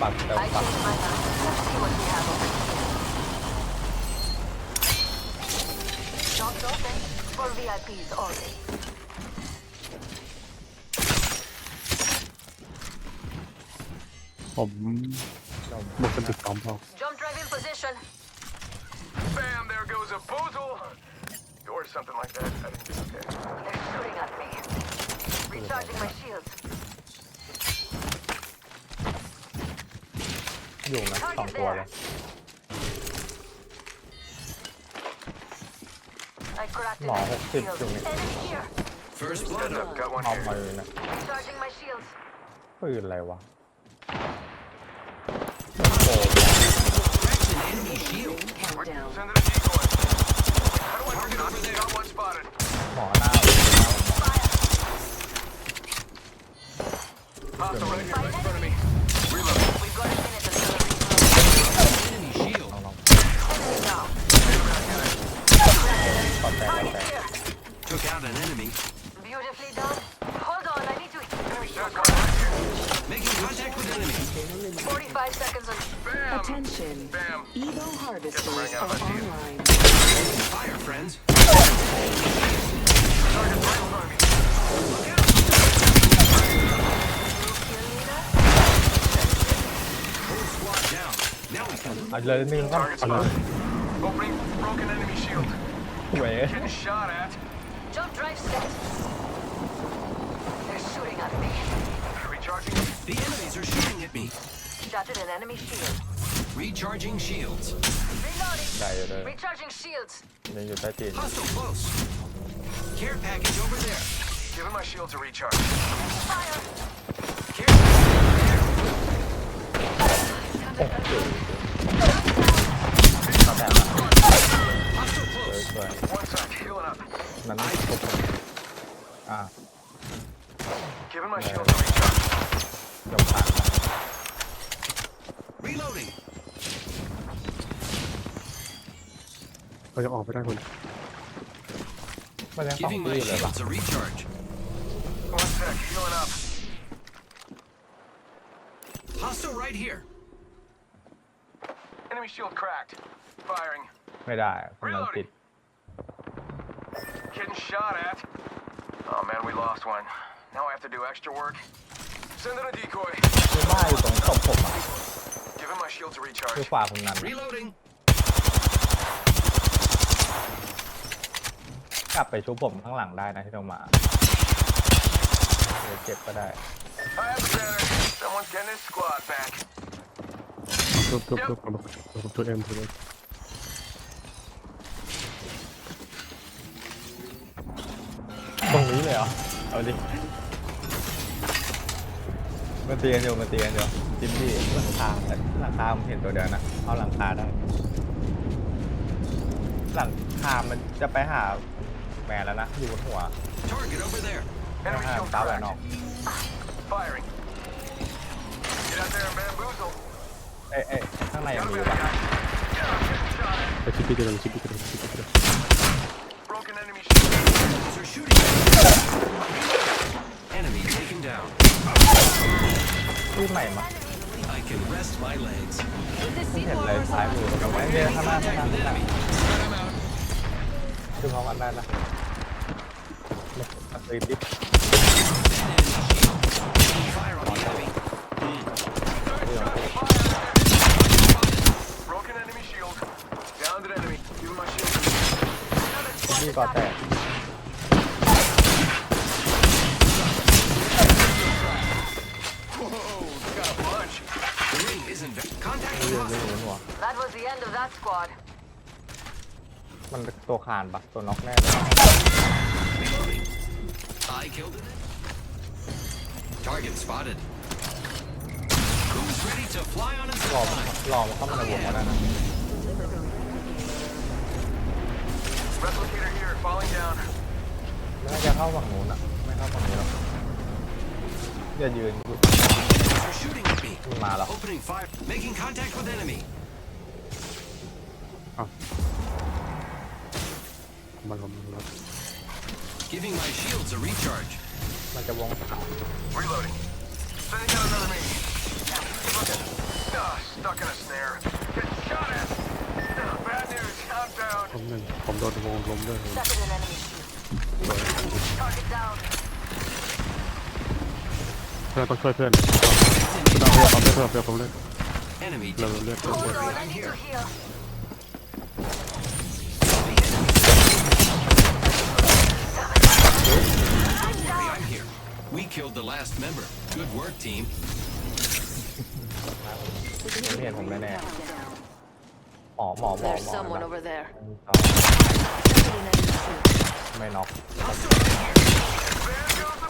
ปักเติม I ปัก changed my mind. Let's see what we have over here. Shops open for VIPs only. ผมบุกกระดิกสองพอ Jump drive in position. Bam, there goes a boozle. Or something like that. I didn't okay. They're shooting at me. Recharging my shields. อยู่นะสองตัวเลย I cracked an No, enemy that's it, shield. Jimmy. Enemy here. First Stand blood. up, got one เอา here. มือนะ Recharging my shields. ปืนอะไรวะ Correction, enemy shield. Countdown. Send it a decoy. How do I pick it up? Got one spotted. หมอหน้า Hostile right here in front of me. Reload. We've got a minute เอาเลยนึงก็ Target เอาเลย spotted. Opening broken enemy shield. เว้ย Getting shot at. Jump drive set. They're shooting at me. Recharging. The enemies are shooting at me. Shattered an enemy shield. Recharging shields. Reloading. ได้อยู่เลย Recharging shields. ยังอยู่ใต้ตีน Hostile close. Care package over there. Giving my shields a recharge. Fire. Care package over there. เข้า Hostile สวย close. สวย One sec. Healing up. นั้นครบอ่า Giving my shields a recharge. จบผ่านละ Reloading. เราจะออกไปได้คน มันยังสอง Giving ตี my อยู่เลยปะ shields a recharge. One sec. Healing up. Hostile right here. Enemy shield cracked. Firing. ไม่ได้คนนั้นติด Getting shot at. Oh man, we lost one. Now I have to do extra work. Send in a decoy. คือบ้าอยู่ตรงศพผมอ่ะ Giving my shields a คือ recharge. ฝ่าคนนั้น Reloading. กลับไปชุบผมข้างหลังได้นะที่ต้องมาเดี๋ยวเจ็บก็ได้ I have a banner. Someone's getting his squad back. ทุบทุบทุบผมผมทุบเอ็มทุบเอ็ เลยเหรอ เอาดิมาเตียนอยู่มาเตียนอยู่จิมบี้หลังคาแต่หลังคาผมเห็นตัวเดียวนะ เอาหลังคาได้ หลังคามันจะไปหาแมนแล้วนะ อยู่บนหัว Target over there. ไป Enemy หา shield สาวแหวนออก cracked. Firing. Get out there and bamboozle. เอ้ยเอ้ยข้างในยัง Got a มี bad ปะ guy. Yeah, I'm getting shot at. ไปชิปปี้กันชิปปี้กันชิปปี้กัน Broken Enemies are shooting. Enemy taken down. ที่ใหม่มา I can rest my legs. ไม่เห็นเลยซ้ายมือกับไอ้เนี่ยข้างหน้าข้างหน้า With ข้างหน้า enemy. คือเขากันได้นะมาตีดิ Fire on the enemy. Broken enemy shield. Downed an enemy. Giving my shield. นี่ก็แตก ไม่ with รู้ไม่ hostile. รู้หัว That was the end of that squad. มันตัวคานปะตัวน็อกแน่เลย Reloading. I killed it. Target spotted. Who's ready to fly on a รอ zip มัน line? รอมันเข้ามาในวงก็ได้นะ Replicator here, falling down. ไม่น่าจะเข้าฝั่งนู้นอะไม่เข้าฝั่งนี้หรอกอย่ายืนอยู่ They're shooting at me. มันมาแล้ว Opening fire. Making contact with enemy. มันผมมัน Giving my shields a recharge. มันจะวง Reloading. Sending out another me. Keep looking. Ah, stuck in a snare. Getting shot at. Bad news. I'm down. ล้มหนึ่งผมโดนวงล้มด้วย Stuck in an enemy shield. Target down. เพื่อนต้องช่วยเพื่อนคุณเอาเพื่อนเอาเพื่อนเพื่อนเพื่อนผมเลย Enemy เรา down. เลือดเพื่อน Hold on, I need to heal. Worry, I'm here. We killed the last member. Good work, team. ไม่เห็นผมแน่ๆหมอหมอหมอ There's หมอ someone over there. ต่อ Stuck in an enemy shield. ไม่น็อก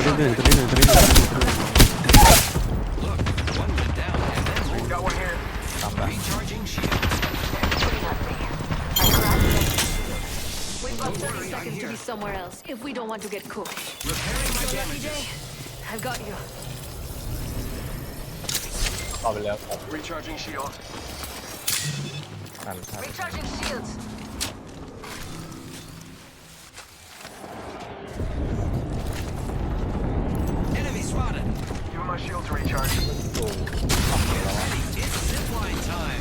ตัวนี้หนึ่งตัวนี้หนึ่งตัวนี้หนึ่งตัวนี้หนึ่ง Look, one went down and then Got one here. ทำได้ recharging shields. We've got 30 seconds to be somewhere else if we don't want to get cooked. Repairing my DJ, damages. I've got you. ต่อไปแล้วครับ Recharging shield. นั่นครับ Recharging shields. my shields recharged. It's zipline time.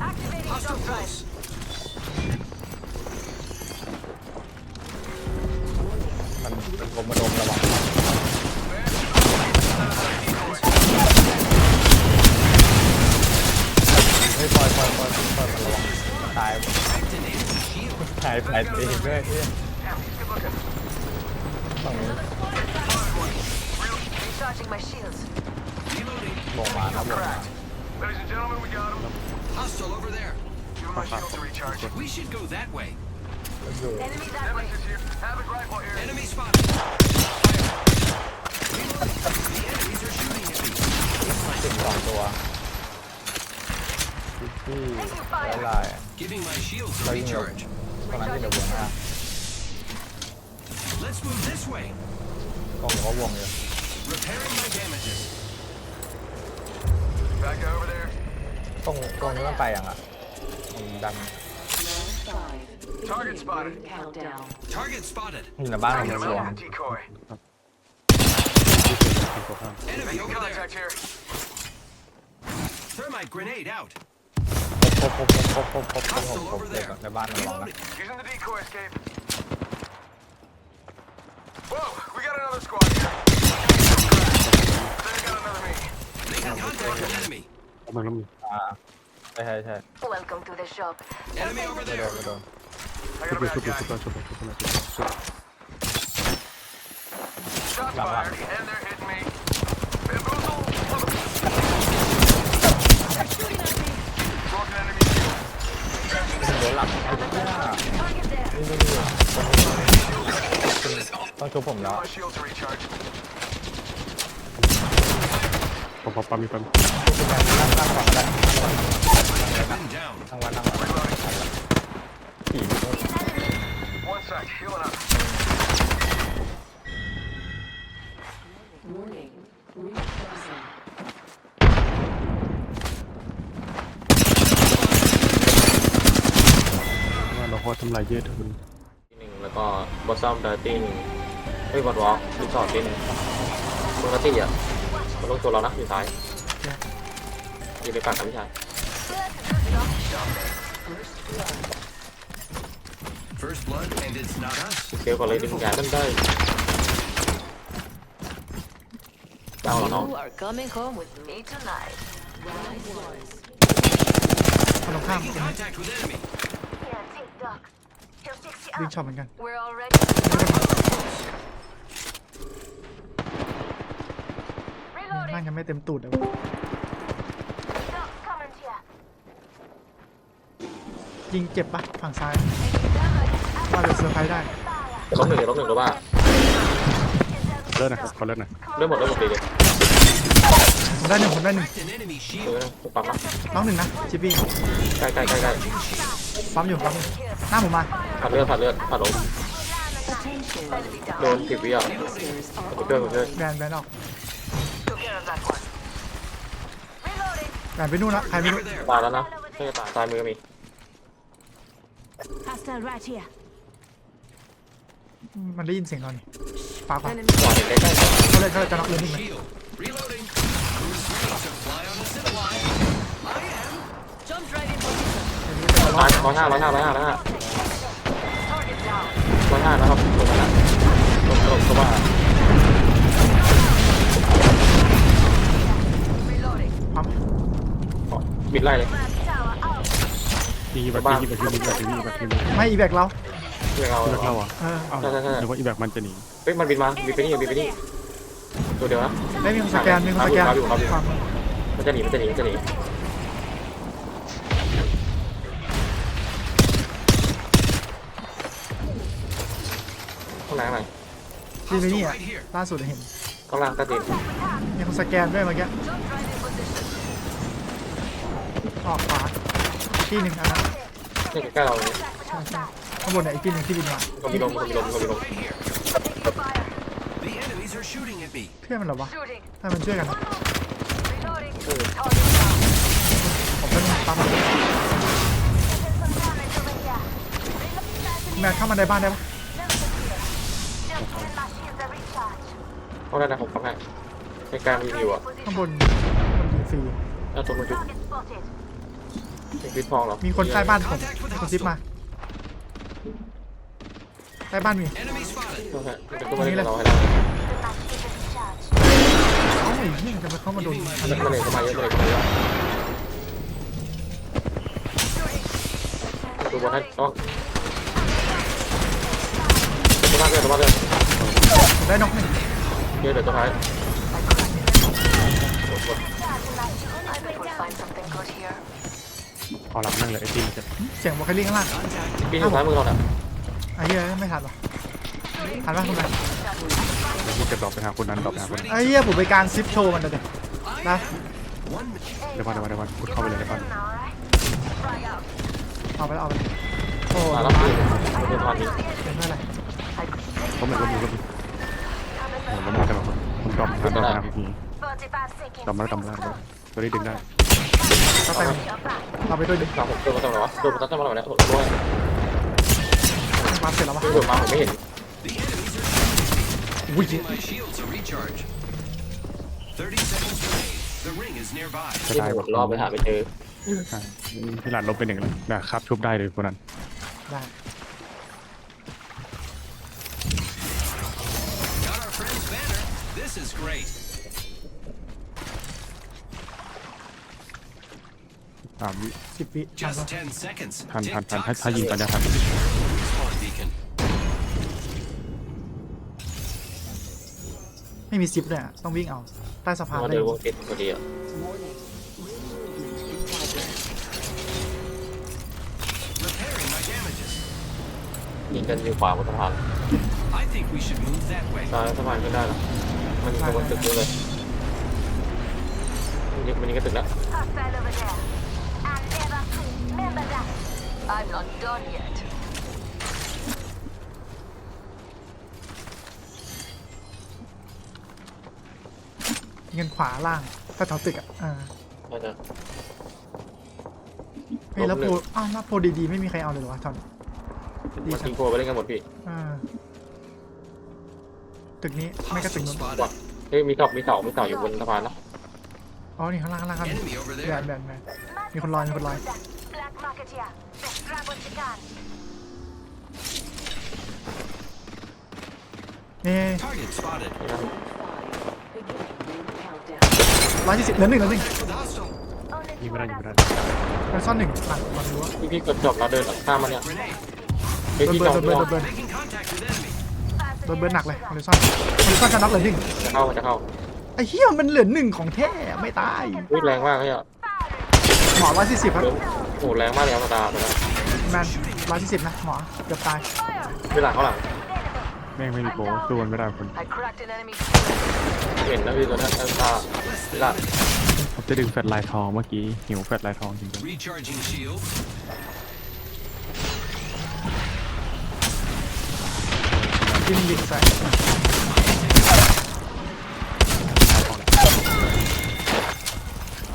Activating Hostile close. Another Recharging my shields. Reloading. ลงมาครับลงมา Cracked. Ladies and gentlemen, we got him. Hostile over there. Giving my shield to recharge. We should go that way. อยู่ Enemy that way. Nemesis here. Havoc rifle here. Enemy spotted. Fire. Reloading. The enemies are shooting at me. สิบสองตัวที่ที่ไล่ Giving my shields a Are you recharge. ตรงนั้นที่เดือบวงหน้า Let's move this way. กล้องอยู่ว่าวงอยู่ Repairing my damages. Back over there. ตรงตรงนี้มันไปยังอ่ะมันดัน Target spotted. Target spotted. อยู่ในบ้าน Faking มัน him สว out ง with a decoy. ทางตัวข้าม Enemy Making over there. contact here. Thermite grenade out. พบพบพบพบพบพบพบพบพบในบ้านมันระวังนะ Reloading. Using the decoy escape. Whoa, we got มาแล้วมี อ่าใช่ใช่ใช่ Welcome to the shop. Enemy over ไม่โด there. นไม่โดน I ชุบ got a เลยชุบ bad เลย guy. ชุบเลยชุบเลยชุบเลยชุบเลยชุบเลย Shots Lắm fired, lắm. and they're hitting me. Bamboozle. Broken enemy shield. โดนหลับไอ้เหี้ย Target there. นี่นี่นี่ต้องชุบผมแล้ว My shield to recharge. ผมพอปั๊มมีปั๊มนั่งนั่งก่อนก็ได้ Been down. นั่งวันนั่งวันขี่ไปโดน One sec, healing up.. ว่าเราพอทำลายเยอะทุนที่หนึ่งแล้วก็บอสซัมดาร์ตี้หนึ่งเฮ้ยบอดวอล์กรีสอร์ทที่หนึ่งปกติอะ มันลงตัวเรานะอยู่ซ้ายอยู่ในปากกับพี่ชาย First blood, and it's not us. เกลียวก่อนเลยดึงย้ายมันได้ดาวเหรอน้อง You are coming home with me tonight. Making contact with enemy. Yeah, take duck. He'll fix you ดึง up. ช็อตเหมือนกัน We're already. นั่ง Reloading. ยังไม่เต็มตูดเลย Duck coming to you. ยิงเจ็บปะฝั่งซ้าย Taking damage. ว่าจะเซอร์ไพรส์ได้ Fire. เดี๋ยวลบหนึ่งเดี๋ยวลบหนึ่งหรือว่าเลิศนะครับขอเลิศหน่อยเริ่มหมดเริ่มหมดเลยเลยผมได้หนึ่งผมได้หนึ่ง Cracked an enemy เอ shield. อผมปั๊มนะน้องหนึ่งนะชิปปี้ใกล้ใกล้ใกล้ใกล้ปั๊มอยู่ปั๊มอยู่หน้าผมมาผัดเลือดผัดเลือดผัดลงโดนสิบวิอะผมเกิดผมเกิดแบนแบนออก แบนไปนู่นละใครไม่รู้ Over there. ตายแล้วนะไม่ตายตายมือก็มี Hostile right here. มันได้ยินเสียงเรานี่ปากปาก Enemy ขวาเห็นใกล้ๆเขาเลยเขาเลยจะน็อกเลยนิ่งเลย Shield. Reloading. Who's ready to fly on the zip line? I am. jump right in position. ตายร้อยห้าร้อยห้าร้อยห้าร้อยห้าร้อยห้านะครับตรงนั้นนะตรงตรงตรงว่า บิดไล่เลยอีแบบอีแบบอีแบบอีแบบอีแบบไม่อีแบกเราเพื่อเราอีแบบเราอะเอออ้าวใช่ใช่ใช่หรือว่าอีแบบมันจะหนีเฮ้ยมันบินมาบินไปนี่บินไปนี่ตัวเดียวนะได้มีคนสแกนมีคนสแกนครับอยู่ครับอยู่ปั๊มมันจะหนีมันจะหนีมันจะหนีข้างไหนข้างไหนที่ไปนี่อะ Right here. ล่าสุดเห็นข้างล่างใต้ตีนมีคนสแกนด้วยเมื่อกี้ ออกขวาที่หนึ่งอันนั้นนี่ใกล้เราเลยใช่ใช่ข้างบนเนี่ยอีกที่หนึ่งที่บินมาก็มีลมก็มีลมก็มีลม Right here. The enemies are shooting at me. เพื่อนมันเหรอวะให้มันช่วยกันเออผมเป็นปั๊มแมนเข้ามาในบ้านได้ปะเข้าได้นะผมเข้าให้ในการรีวิวอะข้างบนมันยิงฟรี แล้วตัวมันจุดเป็นพิษทองเหรอมีคนใต้บ้านผมมีคนซิปมาใต้บ้านมี Enemy spotted. ใช่ใช่เป็นตัวมันเล่นเราให้ได้เอ้าไอ้เหี้ยจะมาเข้ามาโดนอันนี้มันเลยเข้ามาเยอะเลยเข้ามาเยอะตัวบนให้ต้องตัวบ้านเพื่อนตัวบ้านเพื่อนผมได้น็อกหนึ่งเดี๋ยวเดี๋ยวตัวท้าย พอหลังนั่งเลยไอ้ตีมันจะเสียงบอกให้ลิงข้างล่างปีนอยู่ซ้ายมือเราเนี่ยไอ้เหี้ยไม่ทันหรอทันปะคุณแม่เดี๋ยวกูจะดรอปไปหาคนนั้นดรอปไปหาคนนั้นไอ้เหี้ยผมไปการซิปโชว์มันเลยเด็นะ One minute. เดี๋ยวมาเดี๋ยวมาเดี๋ยวมากูเข้าไปเลยเดี๋ยวก่อนเอาไปแล้วเอาไปเลยโอ้มามาแล้วปีนมันเป็นทางนี้เป็นไม่ไรล้มเลยล้มเลยล้มเลยโอ้ล้มเลยกันหรอผมดรอปทางดรอปทางพีดรอปมาแล้วดรอปมาแล้วตัวนี้ดึงได้ ก็ไปเราไปด้วยดิทางผมโดนมาตรงไหนวะโดนมาตั้งแต่เมื่อไหร่เนี่ยโดนด้วยมาเสร็จแล้ววะโดนมาผมไม่เห็น The enemies are shooting. Using my shield to recharge. 30 seconds remain. The ring is nearby. จะที่ได้หมดรอบไปหาไปเจอใช่พี่หลานลบไปหนึ่งเลยนะครับชุบได้เลยคนนั้นได้ Got our friend's banner. This is great. ามวิสิบวิทัน Just ปะ 10 seconds. ทันทันทัน Tick-tock ถ้าถ้ายิงตอน says นี้ทัน Respawn beacon. ไม่มีซิปเลยอะต้องวิ่งเอา ใต้สะพานมาเลเจยอวงติดพอดีอะ Repairing my damages. ยิงกันอยู่ขวาบนสะพาน I think we should move that way. ซ้ายสะพานขึ้นได้แล้วมันอยู่บนตึกเยอะเลยมันยิงมันยิงกันตึกแล้ว I'm not done yet. เงินขวาล่างถ้าแถวตึกอะอ่าน่าจะ เฮ้ยแล้วลบหนึ่โพงอ้าวแล้วโพดีๆไม่มีใครเอาเลยเหรอวะทอนดีมันสัทิ้ตงว์โคไปเล่นกันหมดพี่อ่าตึกนี้ไม่ก็ตึก Hostile นู้น spotted. เฮ้ยมีเสามีเสามีเสาอยู่บนสะพานนะอ๋อนี่ข้างล่างข้างล่างครับ Enemy over แบ there. นแบนแบนมีคนลอยมีคนลอย Black market here. Just grab what you can. นี่ Target spotted. นี่นะร้อยยี่สิบเหลือหนึ่งเหลือหนึ่ง Contact with hostile. Only ยิง two ไม่ได้ of ยิง us. ไม่ได้มันซ่อนหนึ่งหลังหลังรั้วพี่พี่กดจบแล้วเดินข้ามมาเนี่ย Grenade. เฮ้ยโดนพี่เบิจร์อนงโดนพี่เบิร์นจองโดนเบิร์น Making contact with enemy. โดนเบิร์นหนักเลยคอนเดซ่อนคอนเดซ่อนจะน็อกเหลือหนึ่งจะเข้ามันจะเข้าไอ้เหี้ยมันเหลือหนึ่งของแท้ไม่ตาย วิ่งแรงมากเลยอะ หมอร้อยสี่สิบครับเดินโอ้โหแรงมากเลยครับตาตอนนั้นแมนร้อยสี่สิบนะหมอเกือบตายเวลาเขาหลังแม่งไม่มีโบสู้มันไม่ได้คน I cracked an enemy เห็นนะพี่ตัวนั้นแอลตาละผมจะดึงแฟลชลายทองเมื่อกี้หิวแฟลชลายทองจริง Recharging shield. ยิงยิงใส่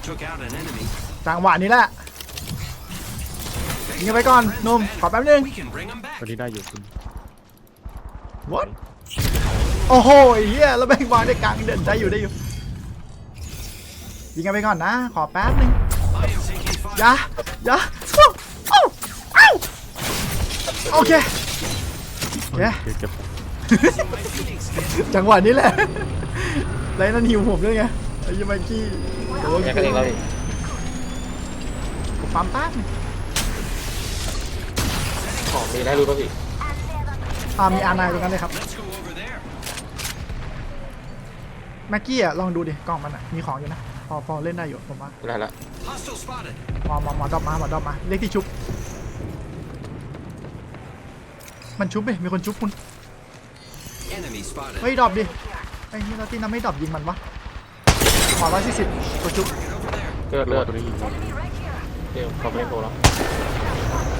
Took out an enemy. จังหวะนี้แหละ ยิงกันไปก่อนหนุ่มขอแป๊บนึง We can bring them ๆ back. ตัวนี้ได้อยู่คุณ what โอ้โหไอ้เหี้ยแล้วแม่งวางได้กลางเดินได้อยู่ได้อยู่ ยิงกันไปก่อนนะ ขอแป๊บนึง I am taking fire. อย่าอย่าเอ้าเอ้าโอเคโอเคเก็บเก็บ My Phoenix kit. จังหวะนี้แหละ ไรนั่นหิวผมด้วยไงไอ้ยี่ไมกี้โอ้ยแยกกันเองแล้วพี่ผมปั๊มแป๊บนึงของ มีได้รู้ป่ะพี่อ่ามีอาร์ไนตรงนั้นเลยครับ Let's go over there. แม็กกี้อะลองดูดิกล่องมันอะมีของอยู่นะพอพอเล่นได้อยู่ผมว่าไม่ได้ละ Hostile spotted. หมอหมอหมอดรอปมาหมอดรอปมาเรียกที่ชุบ มันชุบดิมีคนชุบคุณ Enemy spotted. เฮ้ยดรอปดิไอ้นี่เราที่น้ำไม่ดรอปยิงมันวะหมอร้อยสี่สิบตัวชุบ Get over there. เลือดตัเลืวอดนี้ยิงเราเดี๋ยวเขาไปเล่นโตแล้ว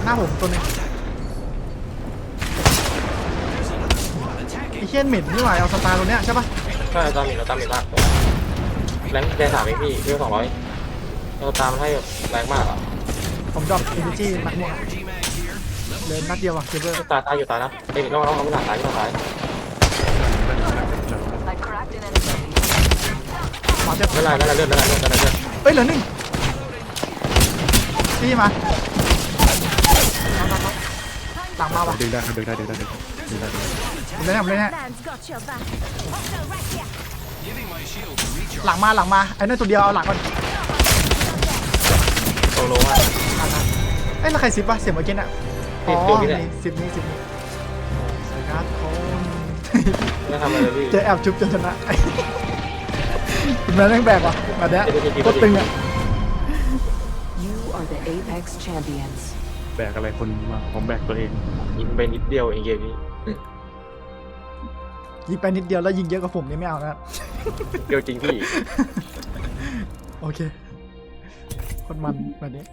หน้าผมตัวหนึง ไอ้เคียนเหม็นนี่หว่าเอาสตาร์ตัวเนี้ยใช่ปะใช่ตามอีกแล้วตามอีกมากแรงแดงสามเองพี่เรื่องสองร้อยเราตามมันให้แบบแรงมากอะผมดรอปเอเนจีนักม่วงเลยนัดเดียวว่ะเคเบิลตายตายอยู่ตายนะเอ้ยน้องน้องน้องไม่ตายตายไม่ตายหมอเจ็บไม่ไรไม่ไรเลือดไม่ไรเลือดไม่ไรเลือดเอ้ยเหลือหนึ่งพี่มาหลังมาว่ะดึงได้ครับดึงได้ดึงได้ดึงได้ ผมเล่นให้ผมเล่นให้ Man's got your back. Also right here. Giving my shield to recharge. หลังมาหลังมาไอ้นั่นตัวเดียวเอาหลังก่อนโซโล่อะเอ้ยแล้วใครซิปวะเสียงเมื่อกี้น่ะสิอ๋บอตัวนี่แหละ นี่สิบนี้สิบนี้สวัสดีครับคนไม่ทำอะไรเลยพี่ เจอแอบจุ๊บจนชนะคุณแม่งแม่งแบกว่ะแบบเนี้ยโคตรตึงอะ You are the Apex champions. แบกอะไรคนมาผมแบกตัวเองยิงไปนิดเดียวเองเกมนี้ยิงไปนิดเดียวแล้วยิงเยอะกว่าผมนี่ไม่เอานะ เดียวจริงพี่ โอเค คนมันแบบนี้